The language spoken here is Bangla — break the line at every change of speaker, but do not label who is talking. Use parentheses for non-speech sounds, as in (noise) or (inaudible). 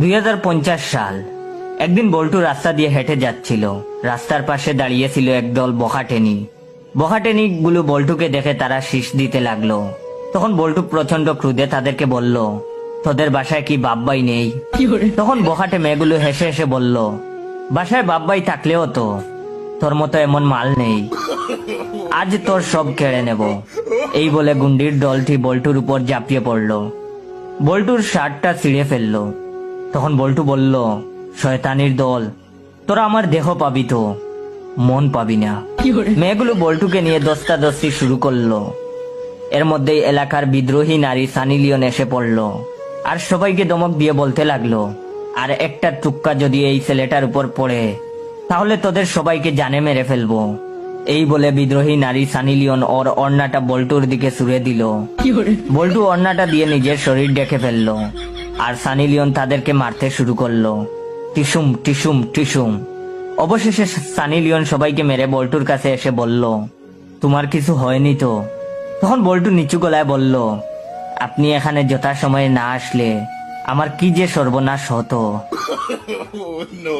দুই হাজার পঞ্চাশ সাল। একদিন বল্টু রাস্তা দিয়ে হেঁটে যাচ্ছিল। রাস্তার পাশে দাঁড়িয়েছিল একদল বখাটেনি। গুলো বল্টুকে দেখে তারা শীষ দিতে লাগল। তখন বল্টু প্রচণ্ড ক্রুদে তাদেরকে বলল তোদের বাসায় কি বাব্বাই নেই? তখন বখাটে মেয়েগুলো হেসে হেসে বলল বাসায় বাব্বাই থাকলেও তো তোর মতো এমন মাল নেই। আজ তোর সব কেড়ে নেব। এই বলে গুন্ডির দলটি বল্টুর উপর ঝাঁপিয়ে পড়ল। বল্টুর শার্টটা ছিঁড়ে ফেলল। তখন বল্টু বলল শয়তানির দল তোরা আমার দেহ পাবি তো মন পাবি না। মেয়েগুলো বল্টুকে নিয়ে দস্তা দস্তি শুরু করল। এর মধ্যেই এলাকার বিদ্রোহী নারী সানি লিওন এসে পড়ল আর সবাইকে দমক দিয়ে বলতে লাগল আর একটা টুক্কা যদি এই ছেলেটার উপর পড়ে তাহলে তোদের সবাইকে জানে মেরে ফেলব। এই বলে বিদ্রোহী নারী সানি লিওন ওর অর্ণাটা বল্টুর দিকে সুরে দিল। বল্টু অন্নাটা দিয়ে নিজের শরীর ডেকে ফেলল। আর সানি লিওন তাদেরকে মারতে শুরু করল। টিসুম টিসুম টিসুম। অবশেষে সানি লিওন সবাইকে মেরে বল্টুর কাছে এসে বলল, তোমার কিছু হয়নি তো? তখন বল্টু নিচু গলায় বলল, আপনি এখানে যথাসময়ে না আসলে আমার কি যে সর্বনাশ হতো? (laughs)